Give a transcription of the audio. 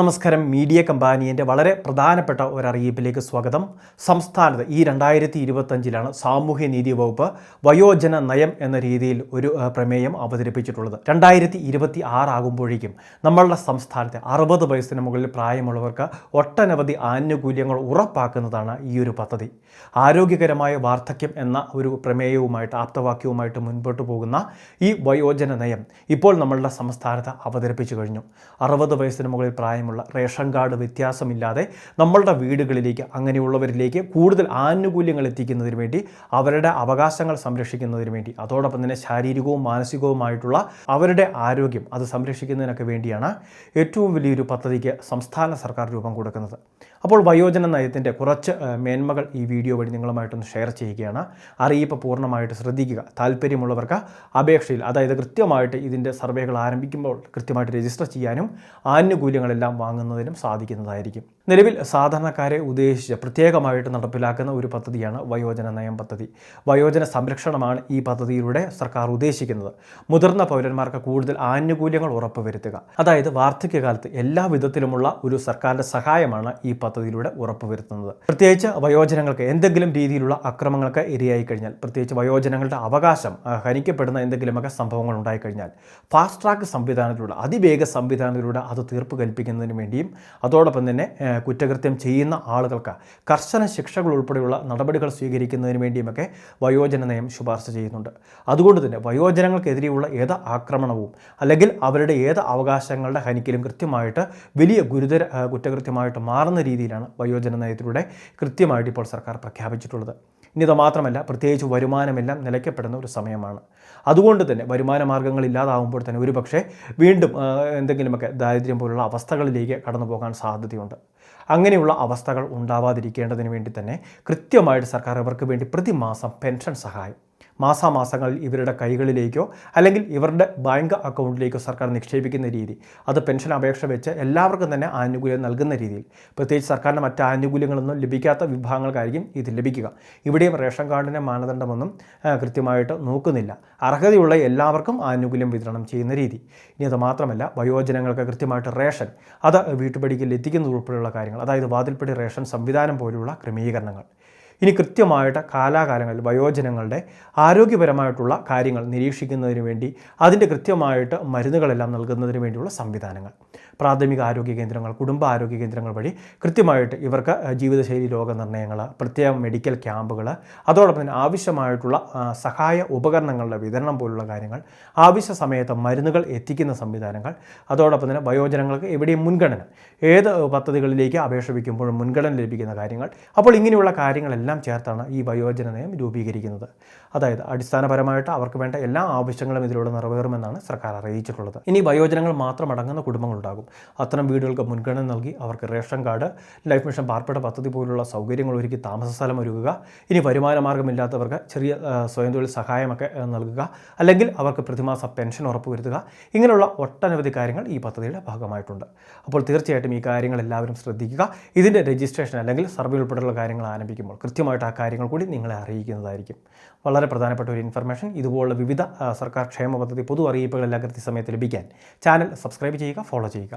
നമസ്കാരം. മീഡിയ കമ്പാനിയന്റെ വളരെ പ്രധാനപ്പെട്ട ഒരറിയിപ്പിലേക്ക് സ്വാഗതം. സംസ്ഥാനത്ത് ഈ രണ്ടായിരത്തി ഇരുപത്തഞ്ചിലാണ് സാമൂഹ്യനീതി വകുപ്പ് വയോജന നയം എന്ന രീതിയിൽ ഒരു പ്രമേയം അവതരിപ്പിച്ചിട്ടുള്ളത്. രണ്ടായിരത്തി ഇരുപത്തി ആറാകുമ്പോഴേക്കും നമ്മളുടെ സംസ്ഥാനത്തെ അറുപത് വയസ്സിന് മുകളിൽ പ്രായമുള്ളവർക്ക് ഒട്ടനവധി ആനുകൂല്യങ്ങൾ ഉറപ്പാക്കുന്നതാണ് ഈ ഒരു പദ്ധതി. ആരോഗ്യകരമായ വാർദ്ധക്യം എന്ന ഒരു പ്രമേയവുമായിട്ട് ആപ്തവാക്യവുമായിട്ട് മുൻപോട്ട് പോകുന്ന ഈ വയോജന നയം ഇപ്പോൾ നമ്മളുടെ സംസ്ഥാനത്ത് അവതരിപ്പിച്ചു കഴിഞ്ഞു. അറുപത് വയസ്സിന് മുകളിൽ പ്രായമുള്ള റേഷൻ കാർഡ് വ്യത്യാസമില്ലാതെ നമ്മളുടെ വീടുകളിലേക്ക് അങ്ങനെയുള്ളവരിലേക്ക് കൂടുതൽ ആനുകൂല്യങ്ങൾ എത്തിക്കുന്നതിന് വേണ്ടി അവരുടെ അവകാശങ്ങൾ സംരക്ഷിക്കുന്നതിന് വേണ്ടി അതോടൊപ്പം തന്നെ ശാരീരികവും മാനസികവുമായിട്ടുള്ള അവരുടെ ആരോഗ്യം അത് സംരക്ഷിക്കുന്നതിനൊക്കെ വേണ്ടിയാണ് ഏറ്റവും വലിയൊരു പദ്ധതിക്ക് സംസ്ഥാന സർക്കാർ രൂപം കൊടുക്കുന്നത്. അപ്പോൾ വയോജന നയത്തിന്റെ കുറച്ച് മേന്മകൾ ഈ വീഡിയോ വഴി നിങ്ങളുമായിട്ടൊന്ന് ഷെയർ ചെയ്യുകയാണ്. അറിയിപ്പ് പൂർണമായിട്ട് ശ്രദ്ധിക്കുക. താല്പര്യമുള്ളവർക്ക് അപേക്ഷയിൽ അതായത് കൃത്യമായിട്ട് ഇതിന്റെ സർവേകൾ ആരംഭിക്കുമ്പോൾ കൃത്യമായിട്ട് രജിസ്റ്റർ ചെയ്യാനും ആനുകൂല്യങ്ങളെല്ലാം വാങ്ങുന്നതിനും സാധിക്കുന്നതായിരിക്കും. നിലവിൽ സാധാരണക്കാരെ ഉദ്ദേശിച്ച് പ്രത്യേകമായിട്ട് നടപ്പിലാക്കുന്ന ഒരു പദ്ധതിയാണ് വയോജന നയം പദ്ധതി. വയോജന സംരക്ഷണമാണ് ഈ പദ്ധതിയിലൂടെ സർക്കാർ ഉദ്ദേശിക്കുന്നത്. മുതിർന്ന പൗരന്മാർക്ക് കൂടുതൽ ആനുകൂല്യങ്ങൾ ഉറപ്പുവരുത്തുക. അതായത് വാർദ്ധക്യകാലത്ത് എല്ലാ വിധത്തിലുമുള്ള ഒരു സർക്കാരിന്റെ സഹായമാണ് ഈ പദ്ധതിയിലൂടെ ഉറപ്പുവരുത്തുന്നത്. പ്രത്യേകിച്ച് വയോജനങ്ങൾക്ക് എന്തെങ്കിലും രീതിയിലുള്ള അക്രമങ്ങൾക്ക് ഇരയായി കഴിഞ്ഞാൽ പ്രത്യേകിച്ച് വയോജനങ്ങളുടെ അവകാശം ഹനിക്കപ്പെടുന്ന എന്തെങ്കിലുമൊക്കെ സംഭവങ്ങൾ ഉണ്ടായി കഴിഞ്ഞാൽ ഫാസ്റ്റ് ട്രാക്ക് സംവിധാനത്തിലൂടെ അതിവേഗ സംവിധാനത്തിലൂടെ അത് തീർപ്പ് കൽപ്പിക്കുന്നതിന് വേണ്ടിയും അതോടൊപ്പം തന്നെ കുറ്റകൃത്യം ചെയ്യുന്ന ആളുകൾക്ക് കർശന ശിക്ഷകൾ ഉൾപ്പെടെയുള്ള നടപടികൾ സ്വീകരിക്കുന്നതിന് വേണ്ടിയുമൊക്കെ വയോജന നയം ശുപാർശ ചെയ്യുന്നുണ്ട്. അതുകൊണ്ട് തന്നെ വയോജനങ്ങൾക്കെതിരെയുള്ള ഏത് ആക്രമണവും അല്ലെങ്കിൽ അവരുടെ ഏത് അവകാശങ്ങളുടെ ഹനിക്കലും കൃത്യമായിട്ട് വലിയ ഗുരുതര കുറ്റകൃത്യമായിട്ട് മാറുന്ന രീതിയിലാണ് വയോജന നയത്തിലൂടെ കൃത്യമായിട്ട് ഇപ്പോൾ സർക്കാർ പ്രഖ്യാപിച്ചിട്ടുള്ളത്. ഇനി ഇത് മാത്രമല്ല പ്രത്യേകിച്ച് വരുമാനമെല്ലാം നിലയ്ക്കപ്പെടുന്ന ഒരു സമയമാണ്. അതുകൊണ്ട് തന്നെ വരുമാന മാർഗങ്ങൾ ഇല്ലാതാവുമ്പോൾ തന്നെ ഒരുപക്ഷെ വീണ്ടും എന്തെങ്കിലുമൊക്കെ ദാരിദ്ര്യം പോലുള്ള അവസ്ഥകളിലേക്ക് കടന്നു പോകാൻ സാധ്യതയുണ്ട്. അങ്ങനെയുള്ള അവസ്ഥകൾ ഉണ്ടാവാതിരിക്കേണ്ടതിന് വേണ്ടി തന്നെ കൃത്യമായിട്ട് സർക്കാർ അവർക്ക് വേണ്ടി പ്രതിമാസം പെൻഷൻ സഹായം മാസാമാസങ്ങളിൽ ഇവരുടെ കൈകളിലേക്കോ അല്ലെങ്കിൽ ഇവരുടെ ബാങ്ക് അക്കൗണ്ടിലേക്കോ സർക്കാർ നിക്ഷേപിക്കുന്ന രീതി. അത് പെൻഷൻ അപേക്ഷ വെച്ച് എല്ലാവർക്കും തന്നെ ആനുകൂല്യം നൽകുന്ന രീതിയിൽ. പ്രത്യേകിച്ച് സർക്കാരിന്റെ മറ്റ് ആനുകൂല്യങ്ങളൊന്നും ലഭിക്കാത്ത വിഭാഗങ്ങൾക്കായിരിക്കും ഇത് ലഭിക്കുക. ഇവിടെയും റേഷൻ കാർഡിന്റെ മാനദണ്ഡമൊന്നും കൃത്യമായിട്ട് നോക്കുന്നില്ല. അർഹതയുള്ള എല്ലാവർക്കും ആനുകൂല്യം വിതരണം ചെയ്യുന്ന രീതി. ഇനി അത് മാത്രമല്ല വയോജനങ്ങൾക്ക് കൃത്യമായിട്ട് റേഷൻ അത് വീട്ടുപടിക്കൽ എത്തിക്കുന്നത് ഉൾപ്പെടെയുള്ള കാര്യങ്ങൾ അതായത് വാതിൽപ്പടി റേഷൻ സംവിധാനം പോലുള്ള ക്രമീകരണങ്ങൾ. ഇനി കൃത്യമായിട്ട് കാലാകാലങ്ങളിൽ വയോജനങ്ങളുടെ ആരോഗ്യപരമായിട്ടുള്ള കാര്യങ്ങൾ നിരീക്ഷിക്കുന്നതിന് വേണ്ടി അതിന്റെ കൃത്യമായിട്ട് മരുന്നുകളെല്ലാം നൽകുന്നതിന് വേണ്ടിയുള്ള സംവിധാനങ്ങൾ. പ്രാഥമിക ആരോഗ്യ കേന്ദ്രങ്ങൾ കുടുംബ ആരോഗ്യ കേന്ദ്രങ്ങൾ വഴി കൃത്യമായിട്ട് ഇവർക്ക് ജീവിതശൈലി രോഗനിർണയങ്ങൾ പ്രത്യേക മെഡിക്കൽ ക്യാമ്പുകൾ അതോടൊപ്പം തന്നെ ആവശ്യമായിട്ടുള്ള സഹായ ഉപകരണങ്ങളുടെ വിതരണം പോലുള്ള കാര്യങ്ങൾ ആവശ്യ സമയത്ത് മരുന്നുകൾ എത്തിക്കുന്ന സംവിധാനങ്ങൾ അതോടൊപ്പം തന്നെ വയോജനങ്ങൾക്ക് എവിടെയും മുൻഗണന ഏത് പദ്ധതികളിലേക്ക് അപേക്ഷ വയ്ക്കുമ്പോഴും മുൻഗണന ലഭിക്കുന്ന കാര്യങ്ങൾ. അപ്പോൾ ഇങ്ങനെയുള്ള കാര്യങ്ങളെല്ലാം ചേർത്താണ് ഈ വയോജന നയം രൂപീകരിക്കുന്നത്. അതായത് അടിസ്ഥാനപരമായിട്ട് അവർക്ക് വേണ്ട എല്ലാ ആവശ്യങ്ങളും ഇതിലൂടെ നിറവേറുമെന്നാണ് സർക്കാർ അറിയിച്ചിട്ടുള്ളത്. ഇനി വയോജനങ്ങൾ മാത്രം അടങ്ങുന്ന കുടുംബങ്ങളുണ്ടാകും. അത്തരം വീടുകൾക്ക് മുൻഗണന നൽകി അവർക്ക് റേഷൻ കാർഡ് ലൈഫ് മിഷൻ പാർപ്പിട പദ്ധതി പോലുള്ള സൗകര്യങ്ങൾ ഒരുക്കി താമസ സ്ഥലം ഒരുക്കുക ഇനി വരുമാന മാർഗമില്ലാത്തവർക്ക് ചെറിയ സ്വയം തൊഴിൽ സഹായമൊക്കെ നൽകുക അല്ലെങ്കിൽ അവർക്ക് പ്രതിമാസ പെൻഷൻ ഉറപ്പുവരുത്തുക ഇങ്ങനെയുള്ള ഒട്ടനവധി കാര്യങ്ങൾ ഈ പദ്ധതിയുടെ ഭാഗമായിട്ടുണ്ട്. അപ്പോൾ തീർച്ചയായിട്ടും ഈ കാര്യങ്ങൾ എല്ലാവരും ശ്രദ്ധിക്കുക. ഇതിന്റെ രജിസ്ട്രേഷൻ അല്ലെങ്കിൽ സർവേ ഉൾപ്പെടെയുള്ള കാര്യങ്ങൾ ആരംഭിക്കുമ്പോൾ കൃത്യമായിട്ട് ആ കാര്യങ്ങൾ കൂടി നിങ്ങളെ അറിയിക്കുന്നതായിരിക്കും. വളരെ പ്രധാനപ്പെട്ട ഒരു ഇൻഫർമേഷൻ ഇതുപോലുള്ള വിവിധ സർക്കാർ ക്ഷേമ പദ്ധതി പൊതു അറിയിപ്പുകളെല്ലാം കൃത്യസമയത്ത് ലഭിക്കാൻ ചാനൽ സബ്സ്ക്രൈബ് ചെയ്യുക ഫോളോ ചെയ്യുക.